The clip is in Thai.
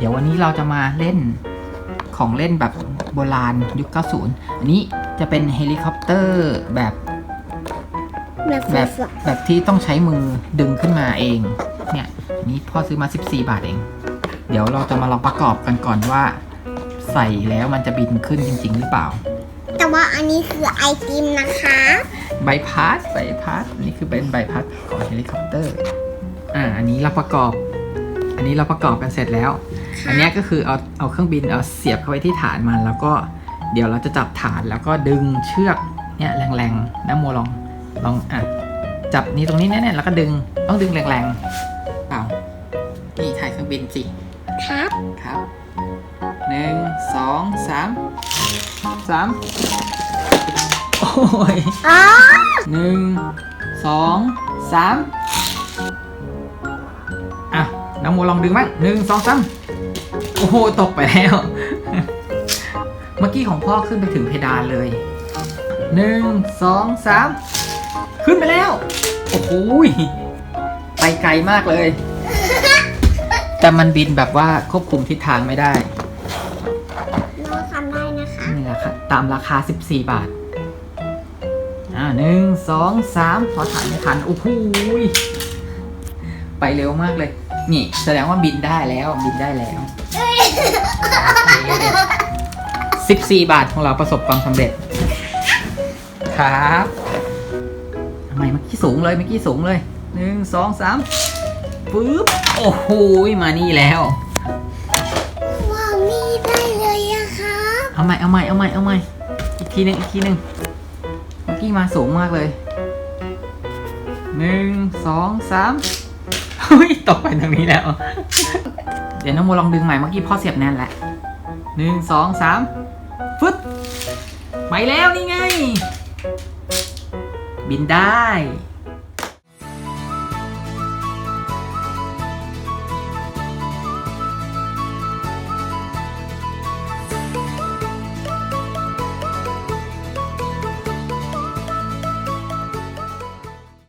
เราจะมาเล่นของเล่นแบบโบราณยุค 90 อันนี้จะเป็นเฮลิคอปเตอร์แบบแบบแบบฝักแบบที่ต้องใช้มือดึงขึ้นมาเอง เนี่ย อันนี้พ่อซื้อมา 14 บาทเอง เดี๋ยวเราจะมาลองประกอบกันก่อนว่า ใส่แล้วมันจะบินขึ้นจริง ๆ หรือเปล่า แต่ว่าอันนี้คือไอติมนะคะ ใบพัดใบพัดอันนี้คือเป็นใบพัดของเฮลิคอปเตอร์ อ่า อันนี้เราประกอบ อันนี้เราประกอบกันเสร็จแล้ว อันเนี้ยก็คือเอาเอาเครื่องบินเอาเสียบเข้าไปที่ฐานมัน แล้วก็เดี๋ยวเราจะจับฐานแล้วก็ดึงเชือกเนี่ยแรงๆนะโมลองลองอะจับนี้ตรงนี้แน่ๆแล้วก็ดึงต้องดึงแรงๆเปล่านี่ถ่ายเครื่องบินสิครับครับหนึ่งสองสามสามโอ้ยอ๋อหนึ่งสองสาม อะน้ำโมลองดึงบ้างหนึ่งสองสามโอ้โหตกไปแล้ว เมื่อกี้ของพ่อขึ้นไปถึงเพดานเลยหนึ่งสองสามขึ้นไปแล้ว โอ้โหยไปไกลมากเลย แต่มันบินแบบว่าควบคุมทิศทางไม่ได้เราทำได้นะคะนี่แหละครับตามราคา 14 บาท อ่าหนึ่งสองสามพอถ่ายไม่ทัน โอ้โหย ไปเร็วมากเลย นี่ แสดงว่าบินได้แล้วบินได้แล้วสิบสี่บาทของเราประสบความสำเร็จ ครับทำไมเมื่อกี้สูงเลยเมื่อกี้สูงเลยหนึ่งสองสามปึ๊บ โอ้โหยมานี่แล้วว้าวนี่ได้เลยอะครับเอาใหม่เอาใหม่เอาใหม่เอาใหม่อีกทีหนึ่งอีกทีหนึ่งเมื่อกี้มาสูงมากเลยหนึ่งสองสามเฮ้ย ตกไปทางนี้แล้ว เดี๋ยวน้องโมลองดึงใหม่เมื่อกี้พ่อเสียบแน่นแหละหนึ่งสองสามฟึดไปแล้วนี่ไง บินได้